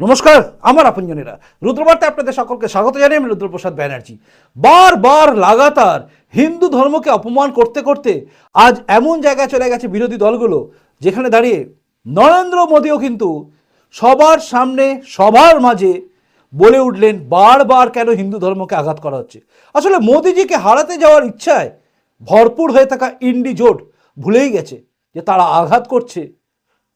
নমস্কার, আমার আপনজনেরা। রুদ্রবার্তে আপনাদের সকলকে স্বাগত জানাই আমি রুদ্রপ্রসাদ ব্যানার্জি। বারবার লাগাতার হিন্দু ধর্মকে অপমান করতে করতে আজ এমন জায়গায় চলে গেছে বিরোধী দলগুলো, যেখানে দাঁড়িয়ে নরেন্দ্র মোদীও কিন্তু সবার সামনে, সবার মাঝে বলে উঠলেন, বারবার কেন হিন্দু ধর্মকে আঘাত করা হচ্ছে। আসলে মোদিজিকে হারাতে যাওয়ার ইচ্ছায় ভরপুর হয়ে থাকা ইন্ডি জোট ভুলেই গেছে যে তারা আঘাত করছে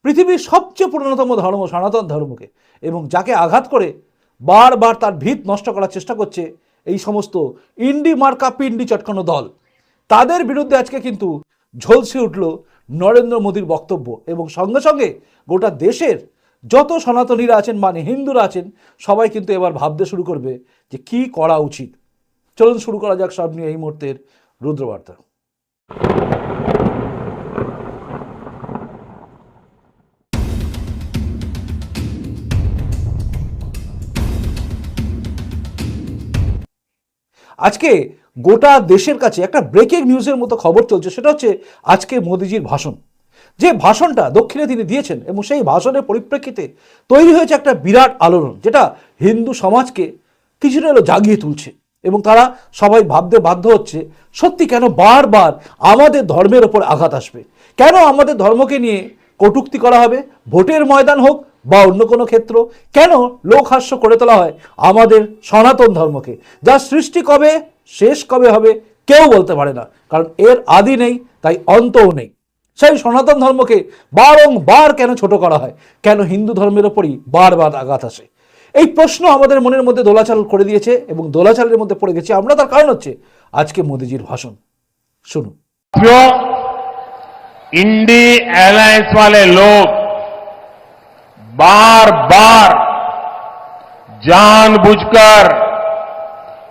পৃথিবীর সবচেয়ে পুরনোতম ধর্ম, সনাতন ধর্মকে। এবং যাকে আঘাত করে বারবার তার ভিত নষ্ট করার চেষ্টা করছে এই সমস্ত ইন্ডি মার্কা পিন্ডি চটকানো দল। তাদের বিরুদ্ধে আজকে কিন্তু ঝলসে উঠল নরেন্দ্র মোদীর বক্তব্য এবং সঙ্গে সঙ্গে গোটা দেশের যত সনাতনীরা আছেন মানে হিন্দুরা আছেন, সবাই কিন্তু এবার ভাবতে শুরু করবে যে কি করা উচিত। চলুন শুরু করা যাক সব নিয়ে এই মুহূর্তের রুদ্রবার্তা। আজকে গোটা দেশের কাছে একটা ব্রেকিং নিউজের মতো খবর চলছে, সেটা হচ্ছে আজকে মোদিজির ভাষণ। যে ভাষণটা দক্ষিণে তিনি দিয়েছেন এবং সেই ভাষণের পরিপ্রেক্ষিতে তৈরি হয়েছে একটা বিরাট আলোড়ন, যেটা হিন্দু সমাজকে কিছুটা হলো জাগিয়ে তুলছে এবং তারা সবাই ভাবতে বাধ্য হচ্ছে, সত্যি কেন বারবার আমাদের ধর্মের ওপর আঘাত আসবে? কেন আমাদের ধর্মকে নিয়ে কটূক্তি করা হবে? ভোটের ময়দান হোক বা অন্য কোনো ক্ষেত্র কেন লোকহাস্য করে তোলা হয় আমাদের সনাতন ধর্মকে যার সৃষ্টি কবে শেষ কবে হবে কেউ বলতে পারে না কারণ এর আদি নেই তাই অন্তও নেই সেই সনাতন ধর্মকে বারংবার কেন ছোট করা হয় কেন হিন্দু ধর্মের ওপরই বারবার আঘাত আসে এই প্রশ্ন আমাদের মনের মধ্যে দোলাচাল করে দিয়েছে এবং দোলাচালের মধ্যে পড়ে গেছে আমরা তার কারণ হচ্ছে আজকে মোদিজির ভাষণ শুনুন साथियों इंडी अलायंस वाले लोग बार बार जानबूझकर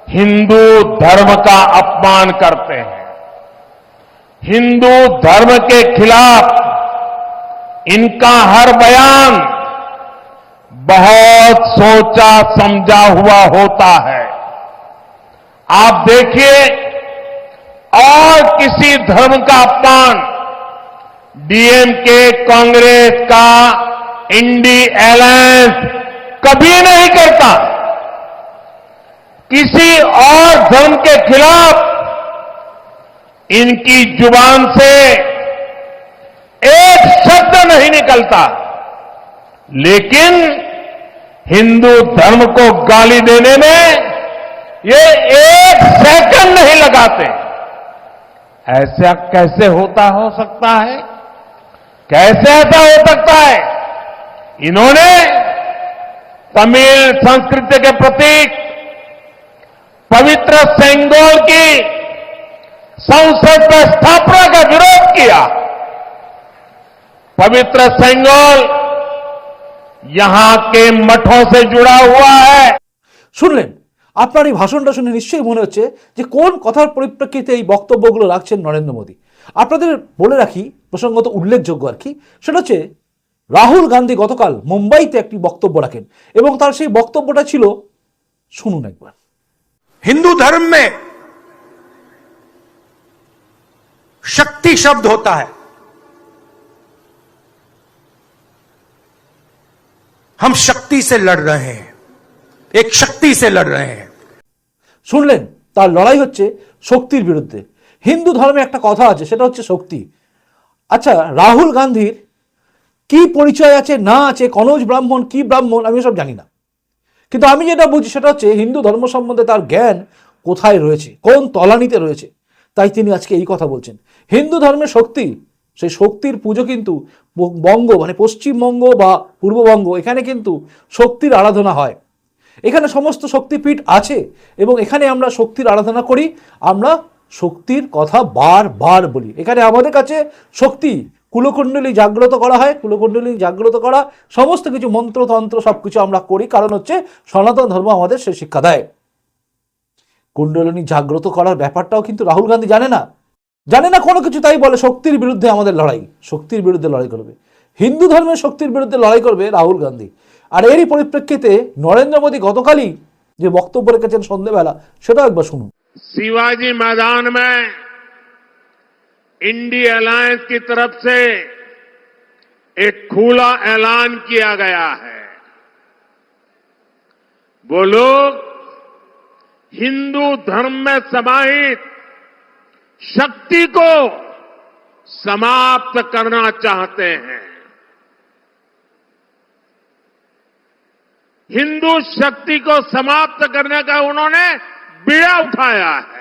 हिंदू धर्म का अपमान करते हैं। हिंदू धर्म के खिलाफ इनका हर बयान बहुत सोचा समझा हुआ होता है। आप देखिए, और किसी धर्म का अपमान डीएमके कांग्रेस का इंडी एलायंस कभी नहीं करता। किसी और धर्म के खिलाफ इनकी ज़ुबान से एक शब्द नहीं निकलता। लेकिन हिंदू धर्म को गाली देने में ये एक सेकंड नहीं लगाते। ऐसा कैसे होता हो सकता है? कैसे ऐसा हो सकता है? इन्होंने तमिल संस्कृति के प्रतीक पवित्र सेंगोल की संसद में स्थापना का विरोध किया पवित्र सेंगोल यहां के मठों से जुड़ा हुआ है শুনলেন আপনার এই ভাষণটা শুনে নিশ্চয়ই মনে হচ্ছে যে কোন কথার পরিপ্রেক্ষিতে এই বক্তব্যগুলো রাখছেন নরেন্দ্র মোদী আপনাদের বলে রাখি প্রসঙ্গত উল্লেখযোগ্য আর কি সেটা হচ্ছে রাহুল গান্ধী গতকাল মুম্বাইতে একটি বক্তব্য রাখেন এবং তার সেই বক্তব্যটা ছিল শুনুন একবার हिंदू धर्म में शक्ति शब्द होता है हम शक्ति से लड़ रहे हैं एक शक्ति से लड़ रहे हैं শুনলেন তার লড়াই হচ্ছে শক্তির বিরুদ্ধে হিন্দু ধর্মে একটা কথা আছে সেটা হচ্ছে শক্তি আচ্ছা রাহুল গান্ধীর কি পরিচয় আছে, না আছে, কনজ ব্রাহ্মণ, কি ব্রাহ্মণ, আমি সব জানি না। কিন্তু আমি যেটা বুঝি সেটা হচ্ছে, হিন্দু ধর্ম সম্বন্ধে তার জ্ঞান কোথায় রয়েছে, কোন তলানিতে রয়েছে, তাই তিনি আজকে এই কথা বলছেন। হিন্দু ধর্মের শক্তি, সেই শক্তির পুজো কিন্তু বঙ্গ মানে পশ্চিমবঙ্গ বা পূর্ববঙ্গ, এখানে কিন্তু শক্তির আরাধনা হয়। এখানে সমস্ত শক্তিপীঠ আছে এবং এখানে আমরা শক্তির আরাধনা করি, আমরা শক্তির কথা বারবার বলি। এখানে আমাদের কাছে শক্তি কুলকুণ্ডলী জাগ্রত করা হয়, কুলকুণ্ডলী জাগ্রত করা, সমস্ত কিছু মন্ত্রতন্ত্র সব কিছু আমরা করি। কারণ হচ্ছে সনাতন ধর্ম আমাদের সে শিক্ষা দেয়। কুণ্ডলিনী জাগ্রত করার ব্যাপারটাও কিন্তু রাহুল গান্ধী জানে না। জানে না কোনো কিছু, তাই বলে শক্তির বিরুদ্ধে আমাদের লড়াই। শক্তির বিরুদ্ধে লড়াই করবে। হিন্দু ধর্মের শক্তির বিরুদ্ধে লড়াই করবে রাহুল গান্ধী। আর এরই পরিপ্রেক্ষিতে নরেন্দ্র মোদী গতকালই যে বক্তব্য রেখেছেন সন্ধ্যেবেলা সেটাও একবার শুনুন। শিবাজি ময়দান মে इंडी अलायंस की तरफ़ से एक खुला ऐलान किया गया है। वो लोग हिंदू धर्म में समाहित शक्ति को समाप्त करना चाहते हैं। हिंदू शक्ति को समाप्त करने का उन्होंने बीड़ा उठाया है।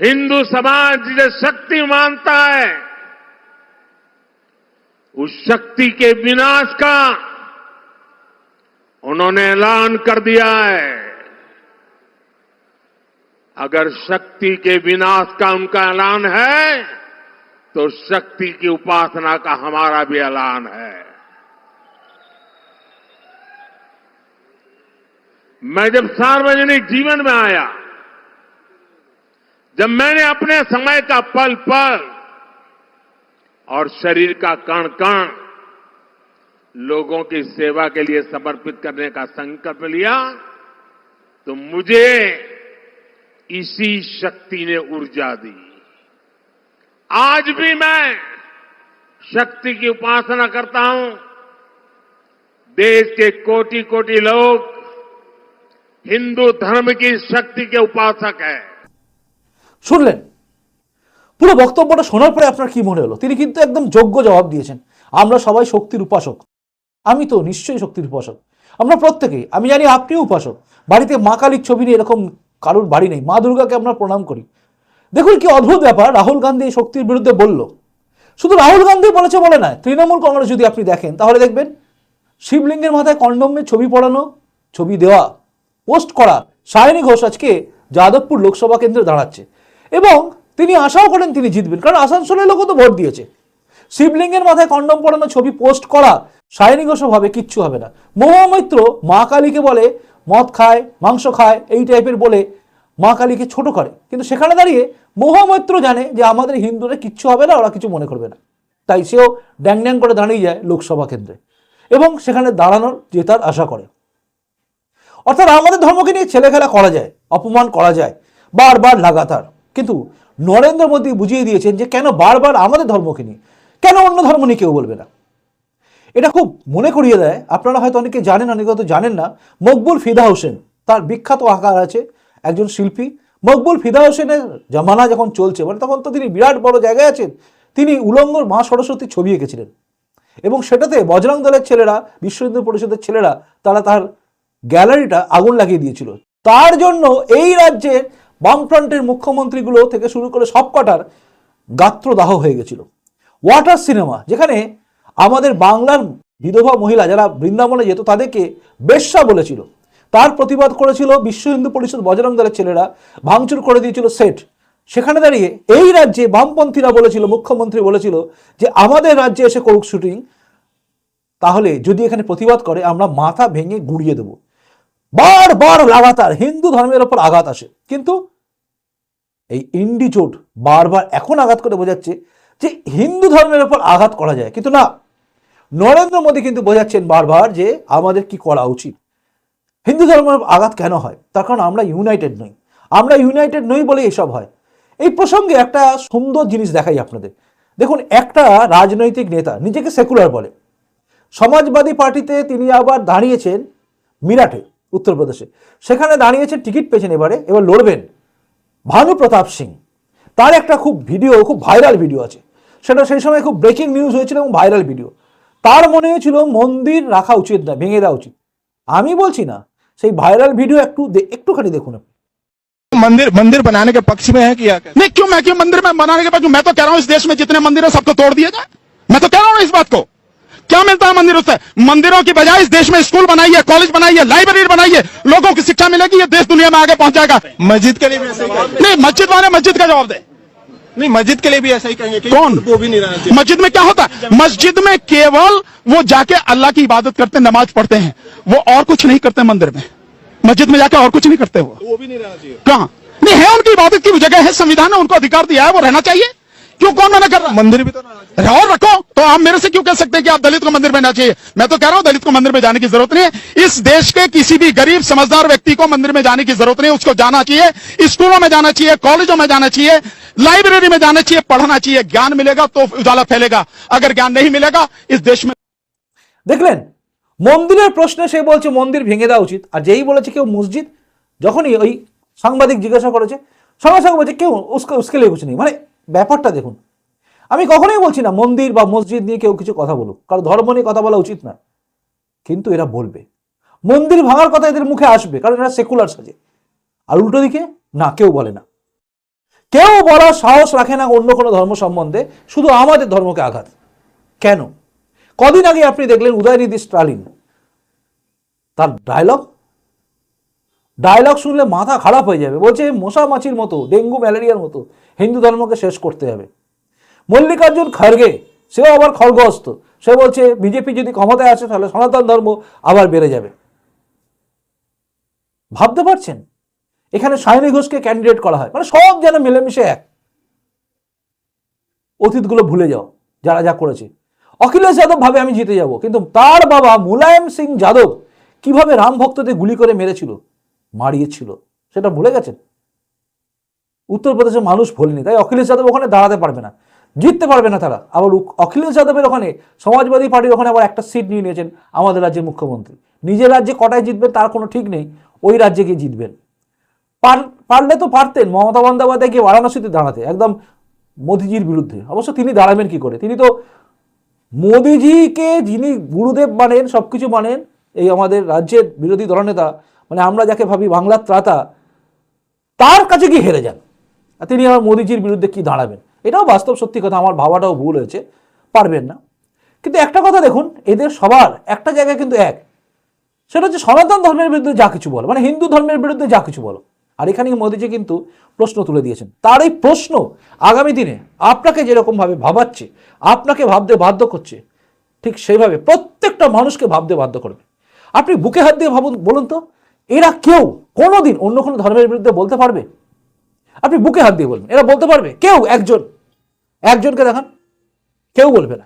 हिंदू समाज जिसे शक्ति मानता है, उस शक्ति के विनाश का उन्होंने ऐलान कर दिया है। अगर शक्ति के विनाश का उनका ऐलान है तो शक्ति की उपासना का हमारा भी ऐलान है। मैं जब सार्वजनिक जीवन में आया जब मैंने अपने समय का पल पल और शरीर का कण कण लोगों की सेवा के लिए समर्पित करने का संकल्प लिया तो मुझे इसी शक्ति ने ऊर्जा दी। आज भी मैं शक्ति की उपासना करता हूँ। देश के कोटि कोटि लोग हिंदू धर्म की शक्ति के उपासक हैं। শুনলেন? পুরো বক্তব্যটা শোনার পরে আপনার কি মনে হলো? তিনি কিন্তু একদম যোগ্য জবাব দিয়েছেন। আমরা সবাই শক্তির উপাসক। আমি তো নিশ্চয়ই শক্তির উপাসক। আমরা প্রত্যেকেই, আমি জানি আপনিও উপাসক। বাড়িতে মা কালীর ছবি নিয়ে এরকম কারোর বাড়ি নেই। মা দুর্গাকে আমরা প্রণাম করি। দেখুন কি অদ্ভুত ব্যাপার, রাহুল গান্ধী এই শক্তির বিরুদ্ধে বলল। শুধু রাহুল গান্ধী বলেছে বলে নয়, তৃণমূল কংগ্রেস যদি আপনি দেখেন, তাহলে দেখবেন শিবলিঙ্গের মাথায় কন্ডমের ছবি পড়ানো, ছবি দেওয়া, পোস্ট করা, সায়নী ঘোষ আজকে যাদবপুর লোকসভা কেন্দ্রে দাঁড়াচ্ছে। এবং তিনি আশাও করেন তিনি জিতবেন। কারণ আসানসোলের লোকও তো ভোট দিয়েছে। শিবলিঙ্গের মাথায় কন্ডম পড়ানো ছবি পোস্ট করা ঘোষও কিচ্ছু হবে না। মহামৈত্র মা কালীকে বলে, মদ খায়, মাংস খায়, এই টাইপের বলে মা কালীকে ছোট করে। কিন্তু সেখানে দাঁড়িয়ে মহামৈত্র জানে যে আমাদের হিন্দুরা কিচ্ছু হবে না, ওরা কিছু মনে করবে না। তাই সেও ড্যাং ড্যাং করে দাঁড়িয়ে যায় লোকসভা কেন্দ্রে এবং সেখানে দাঁড়ানোর জেতার আশা করে। অর্থাৎ আমাদের ধর্মকে নিয়ে ছেলেখেলা করা যায়, অপমান করা যায়, বারবার লাগাতার। কিন্তু নরেন্দ্র মোদী বুঝিয়ে দিয়েছেন যে কেন বারবার আমাদের ধর্মকে নিয়ে, কেন অন্য ধর্ম নিয়ে কেউ বলবে না? এটা খুব মনে করিয়ে দেয়। আপনারা হয়তো অনেকে জানেন, অনেকে হয়তো জানেন না, মকবুল ফিদা হোসেন, তার বিখ্যাত আকার আছে, একজন শিল্পী। মকবুল ফিদা হোসেনের জামানা যখন চলছে মানে তখন তো তিনি বিরাট বড় জায়গায় আছেন, তিনি উলঙ্গর মা সরস্বতীর ছবি এঁকেছিলেন। এবং সেটাতে বজরং দলের ছেলেরা, বিশ্ব হিন্দু পরিষদের ছেলেরা, তারা তার গ্যালারিটা আগুন লাগিয়ে দিয়েছিল। তার জন্য এই রাজ্যের বামফ্রন্টের মুখ্যমন্ত্রীগুলো থেকে শুরু করে সবকটার গাত্রদাহ হয়ে গেছিল। ওয়াটার সিনেমা, যেখানে আমাদের বাংলার বিধবা মহিলা যারা বৃন্দাবনে যেত তাদেরকে বেশ্যা বলেছিল। তার প্রতিবাদ করেছিল বিশ্ব হিন্দু পরিষদ বজরং দলের ছেলেরা, ভাঙচুর করে দিয়েছিল সেট। সেখানে দাঁড়িয়ে এই রাজ্যে বামপন্থীরা বলেছিল, মুখ্যমন্ত্রী বলেছিল যে, আমাদের রাজ্যে এসে করুক শুটিং, তাহলে যদি এখানে প্রতিবাদ করে, আমরা মাথা ভেঙে গুড়িয়ে দেব। বারবার লাগাতার হিন্দু ধর্মের ওপর আঘাত আসে। কিন্তু এই ইন্ডি চোট বারবার এখন আঘাত করে বোঝাচ্ছে যে হিন্দু ধর্মের ওপর আঘাত করা যায়। কিন্তু না, নরেন্দ্র মোদী কিন্তু বোঝাচ্ছেন বারবার যে আমাদের কি করা উচিত। হিন্দু ধর্মের আঘাত কেন হয়? তার কারণ আমরা ইউনাইটেড নই। আমরা ইউনাইটেড নই বলে এসব হয়। এই প্রসঙ্গে একটা সুন্দর জিনিস দেখাই আপনাদের। দেখুন, একটা রাজনৈতিক নেতা নিজেকে সেকুলার বলে। সমাজবাদী পার্টিতে তিনি আবার দাঁড়িয়েছেন মিরাটে। উত্তরপ্রদেশে সেখানে দাঁড়িয়েছেন টিকিট পেয়েছেন এবারে এবার লড়বেন ভানু প্রতাপ সিং তার একটা খুব ভিডিও খুব ভাইরাল ভিডিও আছে সেটা সেই সময় খুব ব্রেকিং নিউজ হয়েছিল এবং ভাইরাল ভিডিও তার মনে হয়েছিল মন্দির রাখা উচিত না ভেঙে দেওয়া উচিত আমি বলছি না সেই ভাইরাল ভিডিও একটু দে- একটুখানি দেখুন আপনি। मंदिर मंदिर बनाने के पक्ष में है कि या नहीं क्यों मैं क्यों मंदिर में बनाने के पक्ष में? मैं तो कह रहा हूं इस देश में जितने मंदिर है सबको तोड़ दिया जाए मैं तो कह रहा हूं इस बात को क्या मिलता है मंदिरों से मंदिरों की बजाय इस देश में स्कूल बनाइए कॉलेज बनाइए लाइब्रेरी बनाइए लोगों की शिक्षा मिलेगी ये देश दुनिया में आगे पहुँच जाएगा। मस्जिद के लिए भी ऐसा ही नहीं मस्जिद वाले मस्जिद का जवाब दे। नहीं मस्जिद के लिए भी ऐसा ही कहेंगे कि कौन? वो भी नहीं रहना चाहिए मस्जिद में क्या होता है? मस्जिद में केवल वो जाके अल्लाह की इबादत करते नमाज़ पढ़ते हैं। वो और कुछ नहीं करते मंदिर में। मस्जिद में जाके और कुछ नहीं करते वो। वो भी नहीं रहना चाहिए कहा? नहीं है उनकी इबादत की जगह है संविधान ने उनको अधिकार दिया है वो रहना चाहिए। क्यों कौन मना कर रहा है मंदिर भी तो रहना चाहिए और रखो तो आप मेरे से क्यों कह सकते हैं कि आप दलित को मंदिर में जाना चाहिए मैं तो कह रहा हूं दलित को मंदिर में जाने की जरूरत नहीं है इस देश के किसी भी गरीब समझदार व्यक्ति को मंदिर में जाने की जरूरत नहीं है उसको जाना चाहिए स्कूलों में जाना चाहिए कॉलेजों में जाना चाहिए लाइब्रेरी में जाना चाहिए पढ़ना चाहिए ज्ञान मिलेगा तो उजाला फैलेगा अगर ज्ञान नहीं मिलेगा इस देश में দেখলেন মন্দিরের প্রশ্নে সে বলছে মন্দির ভেঙে দেওয়া উচিত আর যেই বলেছে কেউ মসজিদ যখনই ওই সাংবাদিক জিজ্ঞাসা করেছে সঙ্গে সঙ্গে বলছে কেউ উস্কে উস্কে লেগে কিছু নেই মানে ব্যাপারটা দেখুন। আমি কখনোই বলছি না মন্দির বা মসজিদ নিয়ে কেউ কিছু কথা বলুক। কারণ ধর্ম নিয়ে কথা বলা উচিত না। কিন্তু এরা বলবে। মন্দির ভাঙার কথা এদের মুখে আসবে, কারণ এরা সেকুলার সাজে। আর উল্টো দিকে না, কেউ বলে না। কেউ বলার সাহস রাখে না অন্য কোনো ধর্ম সম্বন্ধে, শুধু আমাদের ধর্মকে আঘাত। কেন? কদিন আগে আপনি দেখলেন উদয়নিধি স্টালিন তার ডায়লগ ডায়লগ শুনলে মাথা খারাপ হয়ে যাবে। বলছে মশা মাছির মতো, ডেঙ্গু, ম্যালেরিয়ার মতো, হিন্দু ধর্মকে শেষ করতে হবে। মল্লিকার্জুন খার্গে, সেও আবার খড়গস্ত সে বলছে, বিজেপি যদি ক্ষমতায় আসে, তাহলে সনাতন ধর্ম আবার বেড়ে যাবে। ভাবতে পারছেন? এখানে সায়নী ঘোষকে ক্যান্ডিডেট করা হয়। মানে সব যেন মিলেমিশে এক। অতীতগুলো ভুলে যাও, যারা যা করেছে। অখিলেশ যাদব ভাবে আমি জিতে যাব, কিন্তু তার বাবা মুলায়ম সিং যাদব কীভাবে রাম ভক্তদের গুলি করে মেরেছিল মারিয়েছিল। সেটা ভুলে গেছেন? উত্তরপ্রদেশের মানুষ ভোলেনি, তাই অখিলেশ যাদব ওখানে দাঁড়াতে পারবে না। জিততে পারবে না তারা। আবার অখিলেশ যাদবের ওখানে সমাজবাদী পার্টির ওখানে আবার একটা সিট নিয়ে নিয়েছেন আমাদের রাজ্যের মুখ্যমন্ত্রী। নিজের রাজ্যে কটায় জিতবেন তার কোনো ঠিক নেই, ওই রাজ্যে গিয়ে জিতবেন। পার- পারলে তো পারতেন মমতা বন্দ্যোপাধ্যায় গিয়ে বারাণসীতে দাঁড়াতে, একদম মোদিজির বিরুদ্ধে। অবশ্য তিনি দাঁড়াবেন কি করে? তিনি তো মোদিজিকে যিনি গুরুদেব মানেন সব কিছু মানেন, এই আমাদের রাজ্যের বিরোধী দলনেতা মানে আমরা যাকে ভাবি বাংলার ত্রাতা, তার কাছে গিয়ে হেরে যান। তিনি আবার মোদিজির বিরুদ্ধে কি দাঁড়াবেন? এটাও বাস্তব সত্যি কথা, আমার ভাবাটাও ভুল হয়েছে, পারবেন না। কিন্তু একটা কথা দেখুন, এদের সবার একটা জায়গায় কিন্তু এক। সেটা হচ্ছে সনাতন ধর্মের বিরুদ্ধে যা কিছু বলো মানে হিন্দু ধর্মের বিরুদ্ধে যা কিছু বলো। আর এখানে মোদিজি কিন্তু প্রশ্ন তুলে দিয়েছেন। তার এই প্রশ্ন আগামী দিনে আপনাকে যেরকমভাবে ভাবাচ্ছে, আপনাকে ভাবতে বাধ্য করছে, ঠিক সেইভাবে প্রত্যেকটা মানুষকে ভাবতে বাধ্য করবে। আপনি বুকে হাত দিয়ে ভাবুন, বলুন তো এরা কেউ, কোনোদিন অন্য কোনো ধর্মের বিরুদ্ধে বলতে পারবে? আপনি বুকে হাত দিয়ে বলবেন, এরা বলতে পারবে? কেউ, একজন। একজনকে দেখান। কেউ বলবে না।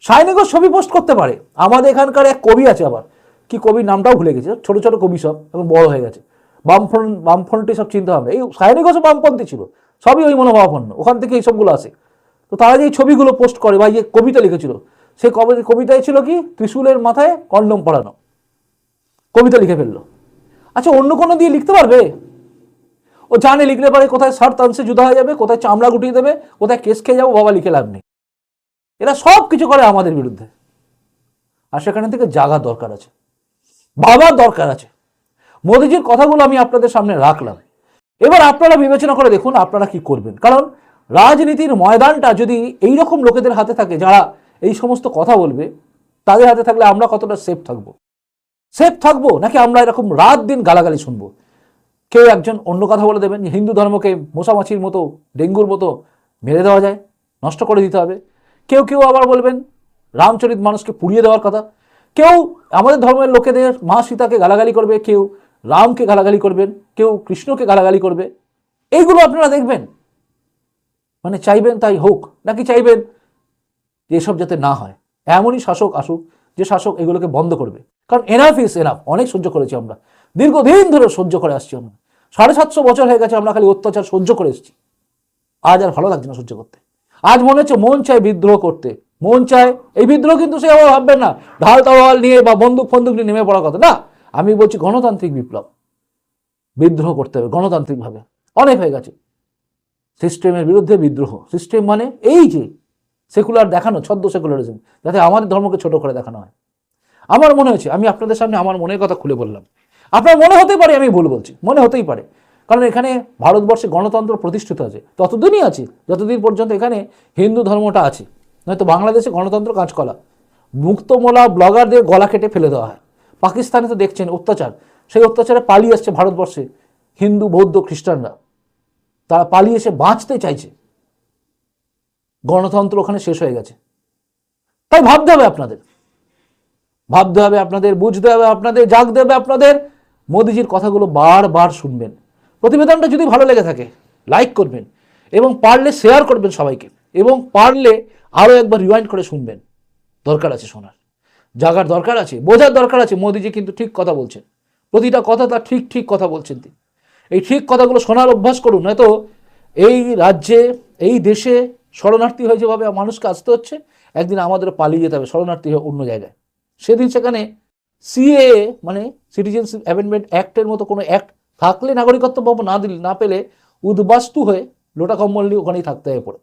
সাইনিকও ছবি পোস্ট করতে পারে। আমাদের এখানকার এক কবি আছে আবার। কি কবির নামটাও ভুলে গেছে, ছোট ছোট কবি সব, এখন বড় হয়ে গেছে। বামফ্রন্ট বামফ্রন্টে সব চিন্তা হবে। এই সাইনিকও বামপন্থী ছিল। সবই ওই মনোভাবাপন্ন। ওখান থেকে এই সবগুলো আসে। তো তারা যে এই ছবিগুলো পোস্ট করে বা যে কবিতা লিখেছিল কবি কবিতায় ছিল কি? ত্রিশূলের মাথায় কন্ডম পড়ানো কবিতা লিখে ফেলল। আচ্ছা অন্য কোনো দিয়ে লিখতে পারবে? ও জানে লিখলে পারে কোথায় সার তানসে জুদা হয়ে যাবে, কোথায় চামড়া গুটিয়ে দেবে, কোথায় কেস খেয়ে যাব, বাবা লিখে লাভ নেই। এরা সব কিছু করে আমাদের বিরুদ্ধে। আর সেখানে থেকে জাগার দরকার আছে। বাবার দরকার আছে। মোদিজির কথাগুলো আমি আপনাদের সামনে রাখলাম। এবার আপনারা বিবেচনা করে দেখুন আপনারা কি করবেন। কারণ রাজনীতির ময়দানটা যদি এই রকম লোকেদের হাতে থাকে, যারা এই সমস্ত কথা বলবে, তাদের হাতে থাকলে আমরা কতটা সেফ থাকব? সেফ থাকব? নাকি আমরা এরকম রাত দিন গালাগালি শুনব? কেউ একজন অন্য কথা বলে দেবেন, হিন্দু ধর্মকে মশামাছির মতো, ডেঙ্গুর মতো মেরে দেওয়া যায়, নষ্ট করে দিতে হবে। কেউ কেউ আবার বলবেন, রামচরিত মানুষকে পুড়িয়ে দেওয়ার কথা। কেউ আমাদের ধর্মের লোকেদের মা সীতাকে গালাগালি করবে, কেউ রামকে গালাগালি করবেন, কেউ কৃষ্ণকে গালাগালি করবে। এইগুলো আপনারা দেখবেন। মানে চাইবেন তাই হোক, নাকি চাইবেন এসব যাতে না হয়। এমনই শাসক আসুক, যে শাসক এগুলোকে বন্ধ করবে। কারণ এনাফ ইস এনাফ অনেক সহ্য করেছি আমরা। দীর্ঘদিন ধরে সহ্য করে আসছি আমরা। সাড়ে সাতশো বছর হয়ে গেছে আমরা খালি অত্যাচার সহ্য করে এসেছি। আজ আর ভালো লাগছে না সহ্য করতে। আজ মনে হচ্ছে মন চায় বিদ্রোহ করতে। মন চায় এই বিদ্রোহ কিন্তু সে আবার ভাববেন না, ঢাল তরোয়াল নিয়ে বা বন্দুক ফন্দুক নিয়ে নেমে পড়ার কথা। না, আমি বলছি গণতান্ত্রিক বিপ্লব। বিদ্রোহ করতে হবে গণতান্ত্রিকভাবে। অনেক হয়ে গেছে। সিস্টেমের বিরুদ্ধে বিদ্রোহ। সিস্টেম মানে এই যে সেকুলার দেখানো ছদ্ম সেকুলারিজম যাতে আমাদের ধর্মকে ছোট করে দেখানো হয়। আমার মনে হয়েছে, আমি আপনাদের সামনে আমার মনের কথা খুলে বললাম। আপনার মনে হতেই পারে আমি ভুল বলছি, মনে হতেই পারে। কারণ এখানে ভারতবর্ষে গণতন্ত্র প্রতিষ্ঠিত আছে, ততদিনই আছে, যতদিন পর্যন্ত এখানে হিন্দু ধর্মটা আছে। নয়তো বাংলাদেশে গণতন্ত্র কাঁচকলা। মুক্তমোলা ব্লগারদের গলা কেটে ফেলে দেওয়া হয়। পাকিস্তানে তো দেখছেন অত্যাচার। সেই অত্যাচারে পালিয়ে আসছে ভারতবর্ষে হিন্দু, বৌদ্ধ, খ্রিস্টানরা। তারা পালিয়ে এসে বাঁচতে চাইছে। গণতন্ত্র ওখানে শেষ হয়ে গেছে। তাই ভাবতে হবে আপনাদের। ভাবতে হবে আপনাদের, বুঝতে হবে আপনাদের জাগতে হবে আপনাদের। মোদিজির কথাগুলো বারবার শুনবেন। প্রতিবেদনটা যদি ভালো লেগে থাকে লাইক করবেন এবং পারলে শেয়ার করবেন সবাইকে এবং পারলে আরও একবার রিওয়াইন্ড করে শুনবেন। দরকার আছে শোনার। জাগার দরকার আছে, বোঝার দরকার আছে। মোদিজি কিন্তু ঠিক কথা বলছেন। প্রতিটা কথা তার ঠিক ঠিক কথা বলছেন তিনি। এই ঠিক কথাগুলো শোনার অভ্যাস করুন, নয়তো এই রাজ্যে, এই দেশে শরণার্থী হয়ে যেভাবে মানুষকে আসতে হচ্ছে, একদিন আমাদের পালিয়ে যেতে হবে, শরণার্থী হয়ে অন্য জায়গায়। সেদিন সেখানে সিএ মানে সিটিজেনশিপ অ্যামেন্ডমেন্ট অ্যাক্টের মতো কোনো অ্যাক্ট থাকলে নাগরিকত্ব পাবো না দিলে, না পেলে উদ্বাস্তু হয়ে লোটা কম্বল নিয়ে ওখানেই থাকতে হয় পড়ে।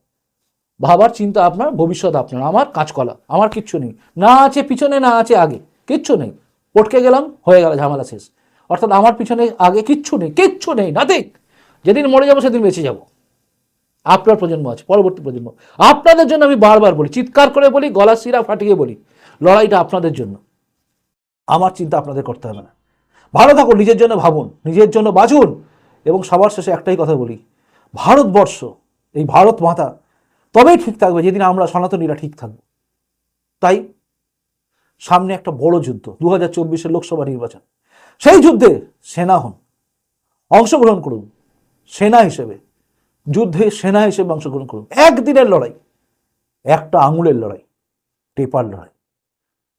ভাবার চিন্তা আপনার, ভবিষ্যৎ আপনার, আমার কাঁচকলা, আমার কিচ্ছু নেই। না আছে পিছনে, না আছে আগে, কিচ্ছু নেই। পটকে গেলাম, হয়ে গেল, ঝামেলা শেষ। অর্থাৎ আমার পিছনে আগে কিচ্ছু নেই কিচ্ছু নেই নাথিং যেদিন মরে যাব সেদিন বেঁচে যাব। আপনার প্রজন্ম আছে, পরবর্তী প্রজন্ম। আপনাদের জন্য আমি বারবার বলি, চিৎকার করে বলি, গলা শিরা ফাটিয়ে বলি। লড়াইটা আপনাদের জন্য। আমার চিন্তা আপনাদের করতে হবে না। ভালো থাকুন, নিজের জন্য ভাবুন, নিজের জন্য বাঁচুন এবং সবার শেষে একটাই কথা বলি, ভারতবর্ষ, এই ভারত মাতা তবেই ঠিক থাকবে যেদিন আমরা সনাতনীরা ঠিক থাকব। তাই সামনে একটা বড় যুদ্ধ দু হাজার লোকসভা নির্বাচন। সেই যুদ্ধে সেনা হন, অংশগ্রহণ করুন, সেনা হিসেবে, যুদ্ধে সেনা হিসেবে অংশগ্রহণ করুন। একদিনের লড়াই, একটা আঙুলের লড়াই, টেপার লড়াই।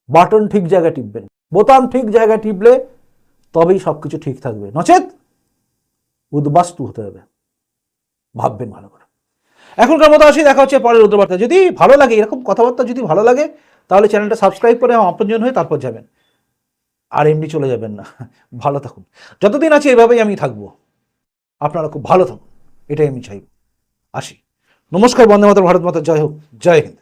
বাটন ঠিক জায়গায় টিপবেন, বোতাম ঠিক জায়গায় টিপলে তবেই সব কিছু ঠিক থাকবে। নচেত উদ্বাস্তু হতে হবে, ভাববেন ভালো করে। এখনকার মতো আসি, দেখা হচ্ছে পরের রুদ্রবার্তা। যদি ভালো লাগে, এরকম কথাবার্তা যদি ভালো লাগে, তাহলে চ্যানেলটা সাবস্ক্রাইব করে আপনজন হয়ে তারপর যাবেন। আর এমনি চলে যাবেন না, ভালো থাকুন। যতদিন আছে, এভাবেই আমি থাকব। আপনারা খুব ভালো থাকুন, এটাই আমি চাইব। আসি। নমস্কার, বন্দে মাতার ভারত মাতা, জয় হোক, জয় হিন্দ।